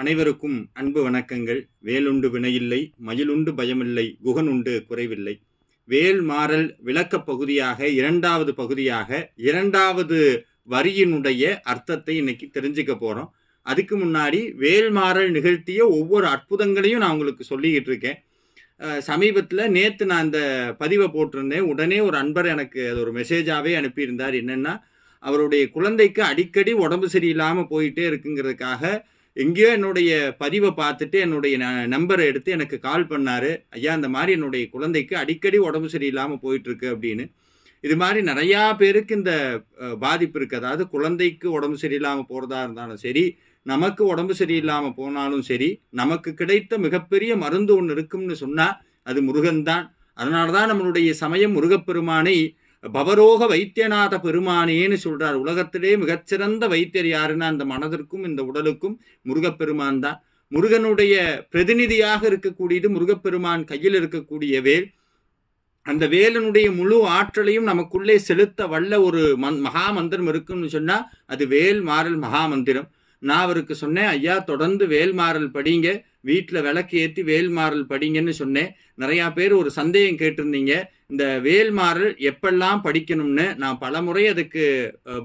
அனைவருக்கும் அன்பு வணக்கங்கள். வேலுண்டு வினையில்லை மயிலுண்டு பயமில்லை குகனுண்டு குறைவில்லை. வேல் மாறல் விளக்கப் பகுதியாக இரண்டாவது பகுதியாக இரண்டாவது வரியினுடைய அர்த்தத்தை இன்னைக்கு தெரிஞ்சுக்க போகிறோம் அதுக்கு முன்னாடி வேல் மாறல் நிகழ்த்திய ஒவ்வொரு அற்புதங்களையும் நான் உங்களுக்கு சொல்லிக்கிட்டு இருக்கேன். சமீபத்தில் நேற்று நான் அந்த பதிவை போட்டிருந்தேன். உடனே ஒரு அன்பர் எனக்கு அது ஒரு மெசேஜாகவே அனுப்பியிருந்தார். என்னென்னா அவருடைய குழந்தைக்கு அடிக்கடி உடம்பு சரியில்லாமல் போயிட்டே இருக்குங்கிறதுக்காக எங்கேயோ என்னுடைய பதிவை பார்த்துட்டு என்னுடைய நம்பரை எடுத்து எனக்கு கால் பண்ணார். ஐயா இந்த மாதிரி என்னுடைய குழந்தைக்கு அடிக்கடி உடம்பு சரியில்லாமல் போயிட்டுருக்கு அப்படின்னு. இது மாதிரி நிறையா பேருக்கு இந்த பாதிப்பு இருக்குது அதாவது குழந்தைக்கு உடம்பு சரியில்லாமல் போகிறதா இருந்தாலும் சரி நமக்கு உடம்பு சரியில்லாமல் போனாலும் சரி நமக்கு கிடைத்த மிகப்பெரிய மருந்து ஒன்று இருக்கும்னு சொன்னால் அது முருகன் தான் அதனால தான் நம்மளுடைய சமயம் முருகப்பெருமானை பவரோக வைத்தியநாத பெருமானேன்னு சொல்றார். உலகத்திலே மிகச்சிறந்த வைத்தியர் யாருன்னா அந்த மனதிற்கும் இந்த உடலுக்கும் முருகப்பெருமான் தான். முருகனுடைய பிரதிநிதியாக இருக்கக்கூடியது முருகப்பெருமான் கையில் இருக்கக்கூடிய வேல். அந்த வேலனுடைய முழு ஆற்றலையும் நமக்குள்ளே செலுத்த வல்ல ஒரு மந் மகா மந்திரம் இருக்குன்னு சொன்னால் அது வேல் மாறல் மகாமந்திரம். நான் அவருக்கு சொன்னேன் ஐயா தொடர்ந்து வேல் மாறல் படிங்க. வீட்டில் விளக்கு ஏற்றி வேல் மாறல் படிங்கன்னு சொன்னேன். நிறையா பேர் ஒரு சந்தேகம் கேட்டிருந்தீங்க. இந்த வேல்மாறல் எப்பெல்லாம் படிக்கணும்னு நான் பலமுறை அதுக்கு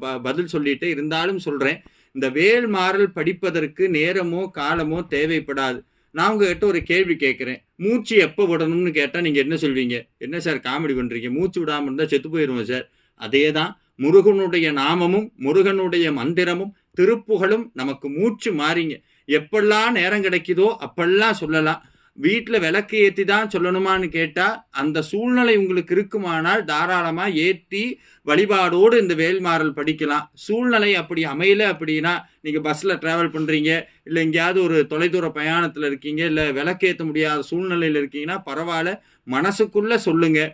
ப- பதில் சொல்லிட்டு இருந்தாலும் சொல்கிறேன் இந்த வேல் மாறல் படிப்பதற்கு நேரமோ காலமோ தேவைப்படாது. நான் உங்ககிட்ட ஒரு கேள்வி கேட்குறேன். மூச்சு எப்போ விடணும்னு கேட்டால் நீங்கள் என்ன சொல்வீங்க? என்ன சார் காமெடி பண்ணுறீங்க மூச்சு விடாமல் இருந்தால் செத்து போயிடுவோம் சார். அதே தான் முருகனுடைய நாமமும் முருகனுடைய மந்திரமும் திருப்புகழும் நமக்கு மூச்சு மாறிங்க. எப்பெல்லாம் நேரம் கிடைக்குதோ அப்பெல்லாம் சொல்லலாம். வீட்டில் விளக்கு ஏற்றி தான் சொல்லணுமான்னு கேட்டால் அந்த சூழ்நிலை உங்களுக்கு இருக்குமானால் தாராளமாக ஏற்றி வழிபாடோடு இந்த வேல்மாறல் படிக்கலாம். சூழ்நிலை அப்படி அமையல அப்படின்னா நீங்கள் பஸ்ஸில் ட்ராவல் பண்ணுறீங்க இல்லை எங்கேயாவது ஒரு தொலைதூர பயணத்தில் இருக்கீங்க இல்லை விளக்கேற்ற முடியாத சூழ்நிலையில் இருக்கீங்கன்னா பரவாயில்ல மனசுக்குள்ளே சொல்லுங்கள்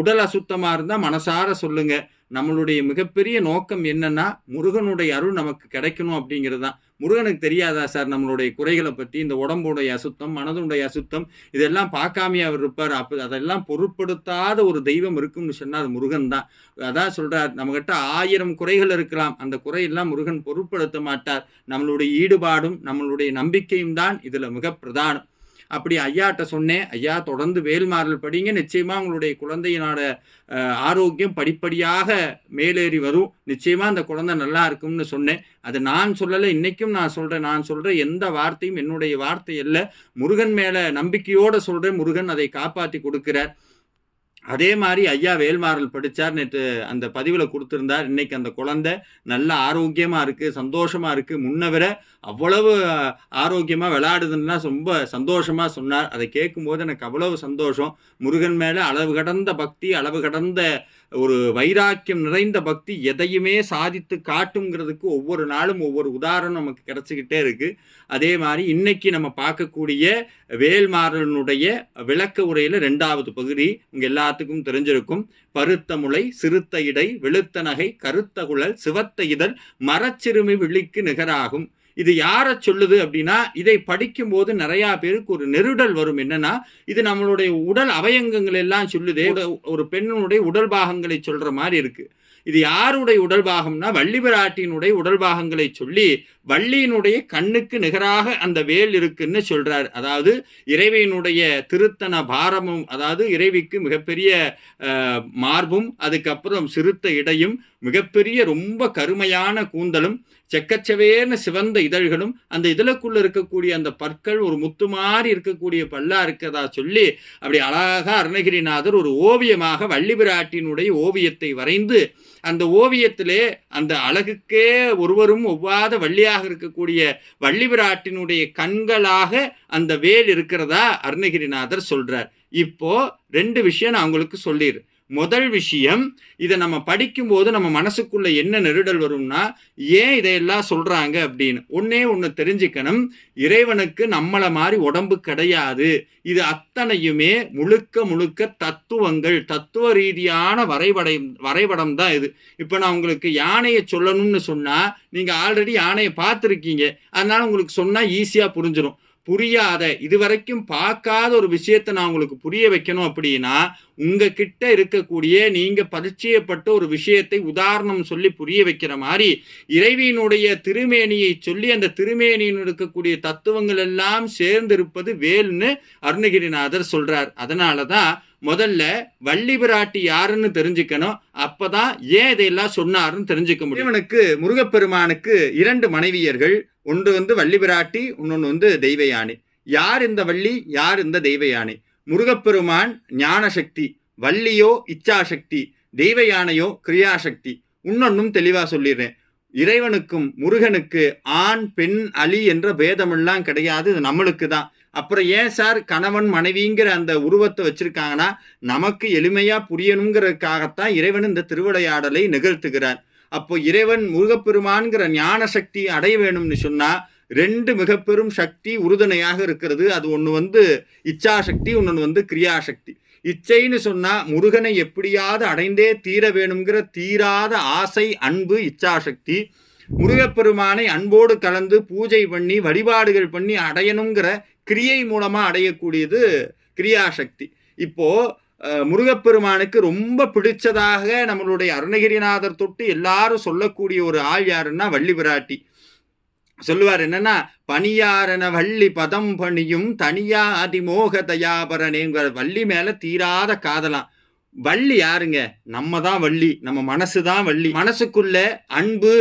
உடல் அசுத்தமாக இருந்தால் மனசார சொல்லுங்கள் நம்மளுடைய மிகப்பெரிய நோக்கம் என்னன்னா முருகனுடைய அருள் நமக்கு கிடைக்கணும் அப்படிங்கிறது தான். முருகனுக்கு தெரியாதா சார் நம்மளுடைய குறைகளை பற்றி? இந்த உடம்புடைய அசுத்தம் மனதுடைய அசுத்தம் இதெல்லாம் பார்க்காமயே அவர் இருப்பார். அப்போ அதெல்லாம் பொருட்படுத்தாத ஒரு தெய்வம் இருக்கும்னு சொன்னால் அது முருகன் தான். அதான் சொல்கிறார் நம்மகிட்ட ஆயிரம் குறைகள் இருக்கலாம். அந்த குறையெல்லாம் முருகன் பொருட்படுத்த மாட்டார். நம்மளுடைய ஈடுபாடும் நம்மளுடைய நம்பிக்கையும் தான் இதில் மிக பிரதானம். அப்படி ஐயாட்ட சொன்னேன் ஐயா தொடர்ந்து வேல்மாறல் படிங்க. நிச்சயமாக உங்களுடைய குழந்தையினோட ஆரோக்கியம் படிப்படியாக மேலேறி வரும். நிச்சயமாக அந்த குழந்தை நல்லா இருக்கும்னு சொன்னேன். அது நான் சொல்லலை இன்றைக்கும் நான் சொல்கிறேன் நான் சொல்கிறேன் எந்த வார்த்தையும் என்னுடைய வார்த்தை இல்லை முருகன் மேலே நம்பிக்கையோடு சொல்கிறேன் முருகன் அதை காப்பாற்றி கொடுக்கிறார். அதே மாதிரி ஐயா வேல்மாறல் படித்தார் நேற்று அந்த பதிவில் கொடுத்துருந்தார் இன்னைக்கு அந்த குழந்தை நல்ல ஆரோக்கியமாக இருக்குது சந்தோஷமாக இருக்குது முன்ன விட அவ்வளவு ஆரோக்கியமாக விளையாடுதுன்னா ரொம்ப சந்தோஷமாக சொன்னார். அதை கேட்கும்போது எனக்கு அவ்வளவு சந்தோஷம். முருகன் மேலே அளவு கடந்த பக்தி அளவு கடந்த ஒரு வைராக்கியம் நிறைந்த பக்தி எதையுமே சாதித்து காட்டுங்கிறதுக்கு ஒவ்வொரு நாளும் ஒவ்வொரு உதாரணம் நமக்கு கிடைச்சிக்கிட்டே இருக்குது அதே மாதிரி இன்னைக்கு நம்ம பார்க்கக்கூடிய வேல்மாறனுடைய விளக்க உரையில் ரெண்டாவது பகுதி இங்கே எல்லாத்துக்கும் தெரிஞ்சிருக்கும். பருத்த முளை சிறுத்த இடை வெளுத்த நகை கருத்த குழல் சிவத்த இதழ் மரச்சிறுமி விழிக்கு நிகராகும். இது யாரை சொல்லுது அப்படின்னா இதை படிக்கும்போது நிறைய பேருக்கு ஒரு நெருடல் வரும். என்னன்னா இது நம்மளுடைய உடல் அவயங்கங்கள் எல்லாம் சொல்லுதே ஒரு பெண்ணுடைய உடல் பாகங்களை சொல்ற மாதிரி இருக்கு. இது யாருடைய உடல் பாகம்னா வள்ளி பிராட்டியினுடைய உடல் பாகங்களை சொல்லி வள்ளியினுடைய கண்ணுக்கு நிகராக அந்த வேல் இருக்குன்னு சொல்றார். அதாவது இறைவியினுடைய திருத்தன பாரமும் அதாவது இறைவிக்கு மிகப்பெரிய மார்பும் அதுக்கப்புறம் சிறுத்த இடையும் மிகப்பெரிய ரொம்ப கருமையான கூந்தலும் செக்கச்சவேன்னு சிவந்த இதழ்களும் அந்த இதழுக்குள்ள இருக்கக்கூடிய அந்த பற்கள் ஒரு முத்து மாதிரி இருக்கக்கூடிய பல்லா இருக்கிறதா சொல்லி அப்படி அழகாக அருணகிரிநாதர் ஒரு ஓவியமாக வள்ளி பிராட்டியினுடைய ஓவியத்தை வரைந்து அந்த ஓவியத்திலே அந்த அழகுக்கே ஒருவரும் ஒவ்வாத வள்ளியாக இருக்கக்கூடிய வள்ளி பிராட்டினுடைய கண்களாக அந்த வேல் இருக்கிறதா அருணகிரிநாதர் சொல்றார். இப்போ ரெண்டு விஷயம் நான் உங்களுக்கு சொல்லிடுறேன் முதல் விஷயம் இதை நம்ம படிக்கும்போது நம்ம மனசுக்குள்ள என்ன நெருடல் வரும்னா ஏன் இதையெல்லாம் சொல்றாங்க அப்படின்னு. ஒன்னே ஒன்று தெரிஞ்சுக்கணும். இறைவனுக்கு நம்மளை மாதிரி உடம்பு கிடையாது. இது அத்தனையுமே முழுக்க முழுக்க தத்துவங்கள் தத்துவ ரீதியான வரைபடம் வரைபடம் தான் இது. இப்போ நான் உங்களுக்கு யானையை சொல்லணும்னு சொன்னால் நீங்கள் ஆல்ரெடி யானையை பார்த்துருக்கீங்க. அதனால உங்களுக்கு சொன்னால் ஈஸியாக புரிஞ்சிடும் புரியாத இதுவரைக்கும் பார்க்காத ஒரு விஷயத்தை நான் உங்களுக்கு புரிய வைக்கணும் அப்படின்னா உங்ககிட்ட இருக்கக்கூடிய நீங்க பரிச்சயப்பட்ட ஒரு விஷயத்தை உதாரணம் சொல்லி புரிய வைக்கிற மாதிரி இறைவியினுடைய திருமேனியை சொல்லி அந்த திருமேனியின் இருக்கக்கூடிய தத்துவங்கள் எல்லாம் சேர்ந்திருப்பது வேல்னு அருணகிரிநாதர் சொல்றார். அதனால தான் முதல்ல வள்ளி பிராட்டி யாருன்னு தெரிஞ்சுக்கணும். அப்பதான் ஏன் இதையெல்லாம் சொன்னாருன்னு தெரிஞ்சுக்க முடியும். இவனுக்கு முருகப்பெருமானுக்கு இரண்டு மனைவியர்கள் ஒன்று வந்து வள்ளி பிராட்டி இன்னொன்று வந்து தெய்வயானி. யார் இந்த வள்ளி யார் இந்த தெய்வயானி? முருகப்பெருமான் ஞானசக்தி வள்ளியோ இச்சாசக்தி தெய்வயானையோ கிரியாசக்தி. இன்னொன்னும் தெளிவாக சொல்லிடுறேன். இறைவனுக்கும் முருகனுக்கு ஆண் பெண் அலி என்ற பேதமெல்லாம் கிடையாது. இது நம்மளுக்கு தான். அப்புறம் ஏன் சார் கணவன் மனைவிங்கிற அந்த உருவத்தை வச்சிருக்காங்கன்னா நமக்கு எளிமையாக புரியணுங்கிறதுக்காகத்தான் இறைவன் இந்த திருவிளையாடலை நிகழ்த்துகிறார். அப்போ இறைவன் முருகப்பெருமான்கிற ஞான சக்தி அடைய வேணும்னு சொன்னா ரெண்டு மிக பெரும் சக்தி உறுதுணையாக இருக்கிறது. அது ஒன்று வந்து இச்சாசக்தி இன்னொன்று வந்து கிரியாசக்தி. இச்சைன்னு சொன்னா முருகனை எப்படியாவது அடைந்தே தீர வேணுங்கிற தீராத ஆசை அன்பு இச்சாசக்தி. முருகப்பெருமானை அன்போடு கலந்து பூஜை பண்ணி வழிபாடுகள் பண்ணி அடையணுங்கிற கிரியை மூலமா அடையக்கூடியது கிரியாசக்தி. இப்போது முருகப்பெருமானுக்கு ரொம்ப பிடிச்சதாக நம்மளுடைய அருணகிரிநாதர் தொட்டு எல்லாரும் சொல்லக்கூடிய ஒரு ஆள் யாருன்னா வள்ளி பிராட்டி சொல்லுவார் என்னன்னா பணியாரன வள்ளி பதம் பணியும் தனியா அதிமோக தயாபரனேங்கிற வள்ளி மேல தீராத காதலாம். வள்ளி யாருங்க? நம்ம தான் வள்ளி நம்ம மனசு தான் வள்ளி. மனசுக்குள்ள அன்பு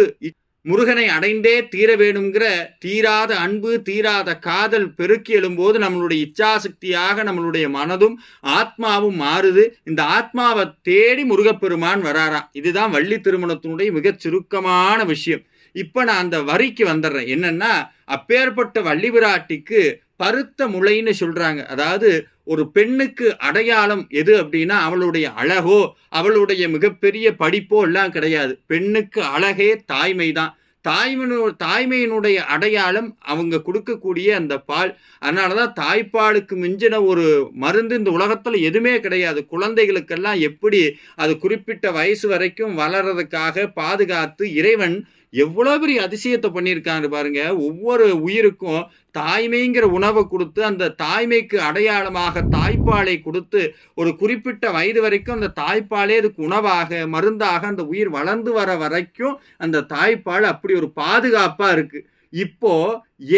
முருகனை அடைந்தே தீர வேணுங்கிற தீராத அன்பு தீராத காதல் பெருக்கி எழும்போது நம்மளுடைய இச்சாசக்தியாக நம்மளுடைய மனதும் ஆத்மாவும் மாறுது. இந்த ஆத்மாவை தேடி முருகப்பெருமான் வராராம். இதுதான் வள்ளி திருமணத்தினுடைய மிகச் சுருக்கமான விஷயம். இப்போ நான் அந்த வரிக்கு வந்துடுறேன். என்னன்னா அப்பேற்பட்ட வள்ளி பிராட்டிக்கு பருத்த முளைன்னு சொல்கிறாங்க அதாவது ஒரு பெண்ணுக்கு அடையாளம் எது அப்படின்னா அவளுடைய அழகோ அவளுடைய மிகப்பெரிய படிப்போ எல்லாம் கிடையாது. பெண்ணுக்கு அழகே தாய்மை தான். தாய்மனு தாய்மையினுடைய அடையாளம் அவங்க கொடுக்கக்கூடிய அந்த பால். அதனால தான் தாய்ப்பாலுக்கு மிஞ்சின ஒரு மருந்து இந்த உலகத்தில் எதுவுமே கிடையாது. குழந்தைகளுக்கெல்லாம் எப்படி அது குறிப்பிட்ட வயசு வரைக்கும் வளர்றதுக்காக பாதுகாத்து இறைவன் எவ்வளோ பெரிய அதிசயத்தை பண்ணியிருக்காங்க பாருங்க. ஒவ்வொரு உயிருக்கும் தாய்மைங்கிற உணவை கொடுத்து அந்த தாய்மைக்கு அடையாளமாக தாய்ப்பாலை கொடுத்து ஒரு குறிப்பிட்ட வயது வரைக்கும் அந்த தாய்ப்பாலே அதுக்கு உணவாக மருந்தாக அந்த உயிர் வளர்ந்து வர வரைக்கும் அந்த தாய்ப்பால் அப்படி ஒரு பாதுகாப்பாக இருக்குது இப்போ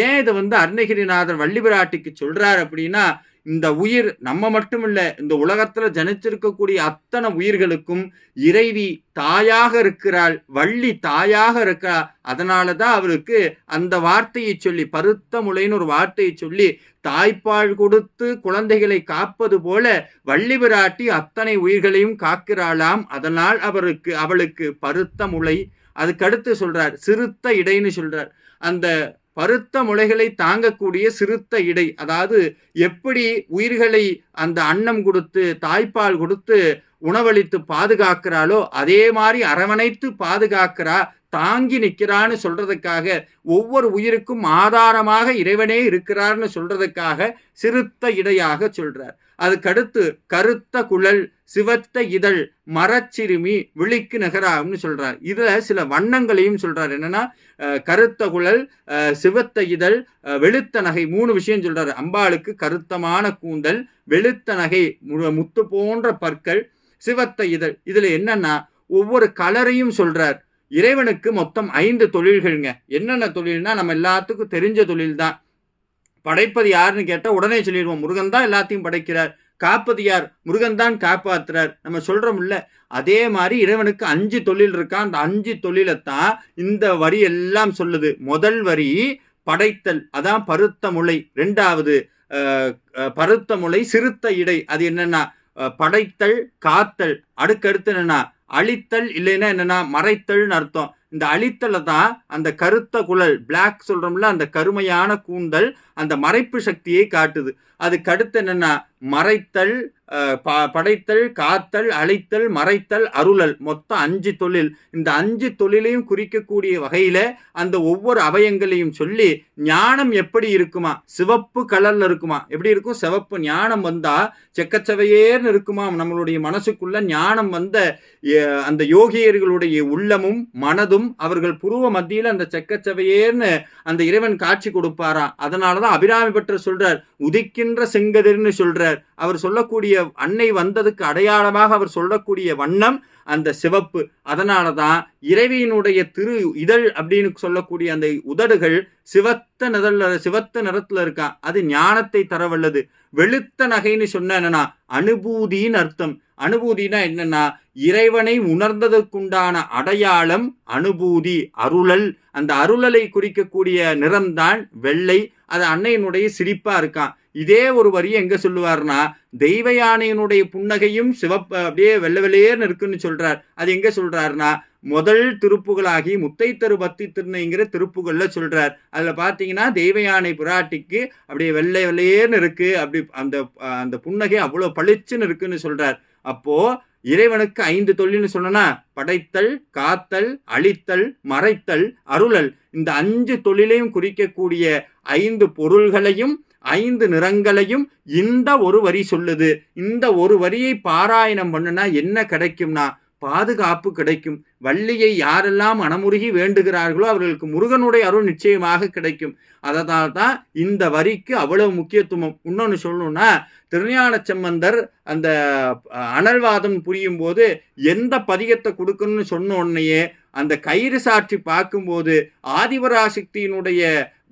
ஏன் இதை வந்து அருணகிரிநாதர் வள்ளி பிராட்டிக்கு சொல்றாரு அப்படின்னா இந்த உயிர் நம்ம மட்டும் இல்லை இந்த உலகத்துல ஜனிச்சிருக்கக்கூடிய அத்தனை உயிர்களுக்கும் இறைவி தாயாக இருக்கிறாள் வள்ளி தாயாக இருக்கா அதனால தான் அவருக்கு அந்த வார்த்தையை சொல்லி பருத்த முளைன்னு ஒரு வார்த்தையை சொல்லி தாய்ப்பால் கொடுத்து குழந்தைகளை காப்பது போல வள்ளி பிராட்டி அத்தனை உயிர்களையும் காக்கிறாளாம். அதனால் அவருக்கு அவளுக்கு பருத்த முளை அதுக்கடுத்து சொல்றார் சிறுத்த இடைன்னு சொல்றார். அந்த பருத்த முளைகளை தாங்கக்கூடிய சிறுத்த இடை அதாவது எப்படி உயிர்களை அந்த அன்னம் கொடுத்து தாய்ப்பால் கொடுத்து உணவளித்து பாதுகாக்கிறாளோ அதே மாதிரி அரவணைத்து பாதுகாக்கிறா தாங்கி நிற்கிறான்னு சொல்றதுக்காக ஒவ்வொரு உயிருக்கும் ஆதாரமாக இறைவனே இருக்கிறார்னு சொல்றதுக்காக சிறுத்த இடையாக சொல்றார். அதுக்கடுத்து கருத்த குழல் சிவத்த இதழ் மரச்சிறுமி விழிக்கு நகராகும்னு சொல்றார். இதுல சில வண்ணங்களையும் சொல்றார். என்னன்னா கருத்த குழல் சிவத்த இதழ் வெளுத்த நகை மூணு விஷயம் சொல்றாரு. அம்பாளுக்கு கருத்தமான கூந்தல் வெளுத்த நகை முத்து போன்ற பற்கள் சிவத்த இதழ். இதுல என்னன்னா ஒவ்வொரு கலரையும் சொல்றார். இறைவனுக்கு மொத்தம் ஐந்து தொழில்கள்ங்க. என்னென்ன தொழில்னா நம்ம எல்லாத்துக்கும் தெரிஞ்ச தொழில் தான் படைப்பது யாருன்னு கேட்டால் உடனே சொல்லிடுவோம். முருகன் தான் எல்லாத்தையும் படைக்கிறார். காப்பது யார்? முருகன் தான் காப்பாத்துறார். நம்ம சொல்றோம்ல. அதே மாதிரி இறைவனுக்கு அஞ்சு தொழில் இருக்கா? அந்த அஞ்சு தொழிலைத்தான் இந்த வரி எல்லாம் சொல்லுது. முதல் வரி படைத்தல். அதான் பருத்த முளை. ரெண்டாவது பருத்த முளை சிறுத்த இடை. அது என்னன்னா படைத்தல் காத்தல். அடுக்கடுத்து என்னன்னா அழித்தல் இல்லைன்னா என்னன்னா மறைத்தல்னு அர்த்தம். இந்த அழித்தல தான் அந்த கருத்த குழல் பிளாக் சொல்கிறோம்ல அந்த கருமையான கூந்தல் அந்த மறைப்பு சக்தியை காட்டுது. அதுக்கு அடுத்து என்னென்னா மறைத்தல் ப- படைத்தல் காத்தல் அழைத்தல் மறைத்தல் அருளல் மொத்தம் அஞ்சு தொழில். இந்த அஞ்சு தொழிலையும் குறிக்கக்கூடிய வகையில் அந்த ஒவ்வொரு அவயங்களையும் சொல்லி ஞானம் எப்படி இருக்குமா? சிவப்பு கலரில் இருக்குமா? எப்படி இருக்கும்? சிவப்பு ஞானம் வந்தால் செக்கச்சவையேன்னு இருக்குமா? நம்மளுடைய மனசுக்குள்ள ஞானம் வந்த அந்த யோகியர்களுடைய உள்ளமும் மனதும் முழுவதும் அவர்கள் புருவ மத்தியில் அந்த செக்கச்சவையேன்னு அந்த இறைவன் காட்சி கொடுப்பாராம் அதனாலதான் அபிராமி பற்ற சொல்றார் உதிக்கின்ற செங்கதிர்னு சொல்றார். அவர் சொல்லக்கூடிய அன்னை வந்ததுக்கு அடையாளமாக அவர் சொல்லக்கூடிய வண்ணம் அந்த சிவப்பு. அதனால தான் இறைவியினுடைய திரு இதழ் அப்படின்னு சொல்லக்கூடிய அந்த உதடுகள் சிவத்த நிழல்ல சிவத்த நிறத்துல இருக்கான் அது ஞானத்தை தரவல்லது வெளுத்த நகைன்னு சொன்ன என்னன்னா அனுபூதின்னு அர்த்தம். அனுபூதினா என்னன்னா இறைவனை உணர்ந்ததற்குண்டான அடையாளம் அனுபூதி அருளல். அந்த அருளலை குறிக்கக்கூடிய நிறம்தான் வெள்ளை. அது அன்னையினுடைய சிரிப்பா இருக்கான். இதே ஒரு வரியை எங்க சொல்லுவார்னா தெய்வ யானையினுடைய புன்னகையும் சிவப்பு அப்படியே வெள்ளை வெள்ளையேன்னு இருக்குன்னு சொல்றார். அது எங்க சொல்றாருன்னா முதல் திருப்புகளாகி முத்தை தரு பத்தி திருநைங்கிற திருப்புகள்ல சொல்றார். அதுல பாத்தீங்கன்னா தெய்வ யானை பிராட்டிக்கு அப்படியே வெள்ளை வெள்ளையேன்னு இருக்கு. அப்படி அந்த அந்த புன்னகை அவ்வளோ பளிச்சுன்னு இருக்குன்னு சொல்றார். அப்போ இறைவனுக்கு ஐந்து தொழில்னு சொன்னா படைத்தல் காத்தல் அழித்தல் மறைத்தல் அருளல். இந்த அஞ்சு தொழிலையும் குறிக்கக்கூடிய ஐந்து பொருள்களையும் ஐந்து நிறங்களையும் இந்த ஒரு வரி சொல்லுது. இந்த ஒரு வரியை பாராயணம் பண்ணுனா என்ன கிடைக்கும்னா பாதுகாப்பு கிடைக்கும். வள்ளியை யாரெல்லாம் மனமுருகி வேண்டுகிறார்களோ அவர்களுக்கு முருகனுடைய அருள் நிச்சயமாக கிடைக்கும். அதனால் தான் இந்த வரிக்கு அவ்வளவு முக்கியத்துவம். இன்னொன்று சொல்லணும்னா திருஞான செம்மந்தர் அந்த அனல்வாதம் புரியும் போது எந்த பதிகத்தை கொடுக்கணும்னு சொன்ன உடனேயே அந்த கயிறு சாட்சி பார்க்கும்போது ஆதிவராசக்தியினுடைய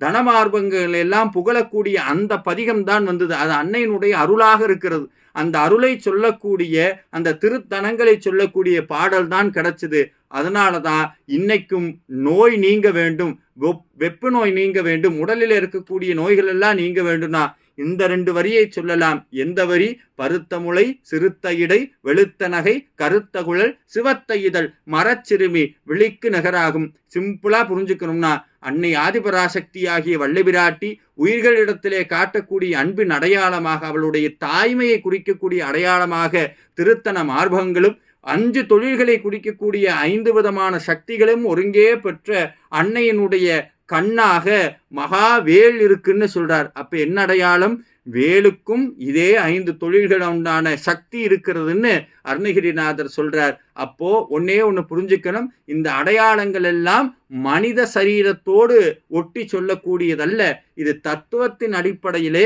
தனமார்பங்கள் எல்லாம் புகழக்கூடிய அந்த பதிகம் தான் வந்தது. அது அன்னையினுடைய அருளாக இருக்கிறது. அந்த அருளை சொல்லக்கூடிய அந்த திருத்தனங்களை சொல்லக்கூடிய பாடல் தான் கிடைச்சது. அதனால தான் இன்னைக்கும் நோய் நீங்க வேண்டும். வெப்ப நோய் நீங்க வேண்டும். உடலில் இருக்கக்கூடிய நோய்கள் எல்லாம் நீங்க வேண்டும்னா இந்த ரெண்டு வரியை சொல்லலாம். எந்த வரி? பருத்த முளை சிறுத்த இடை வெளுத்த நகை கருத்த குழல் சிவத்த இதழ் மரச்சிறுமி விழிக்கு நகராகும். சிம்பிளா புரிஞ்சுக்கணும்னா அன்னை ஆதிபராசக்தியாகிய வள்ளிபிராட்டி உயிர்களிடத்திலே காட்டக்கூடிய அன்பின் அடையாளமாக அவளுடைய தாய்மையை குறிக்கக்கூடிய அடையாளமாக திருத்தன மார்பங்களும் அஞ்சு தொழில்களை குறிக்கக்கூடிய ஐந்து விதமான சக்திகளும் ஒருங்கே பெற்ற அன்னையினுடைய கண்ணாக மகா வேல் இருக்குன்னு சொல்றார். அப்ப என்ன அடையாளம்? வேலுக்கும் இதே ஐந்து தொழில்கள் உண்டான சக்தி இருக்கிறதுன்னு அருணகிரிநாதர் சொல்றார். அப்போ ஒன்னே ஒன்று புரிஞ்சுக்கணும். இந்த அடையாளங்கள் எல்லாம் மனித சரீரத்தோடு ஒட்டி சொல்லக்கூடியதல்ல. இது தத்துவத்தின் அடிப்படையிலே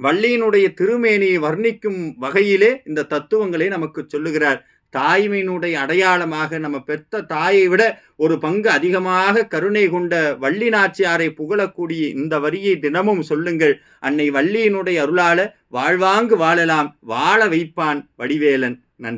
வள்ளியினுடைய திருமேனியை வர்ணிக்கும் வகையிலே இந்த தத்துவங்களை நமக்கு சொல்லுகிறார். தாய்மையினுடைய அடையாளமாக நம்ம பெத்த தாயை விட ஒரு பங்கு அதிகமாக கருணை கொண்ட வள்ளி நாச்சியாரை புகழக்கூடிய இந்த வரியை தினமும் சொல்லுங்கள். அன்னை வள்ளியினுடைய அருளால வாழ்வாங்கு வாழலாம். வாழ வைப்பான் வடிவேலன். நன்றி.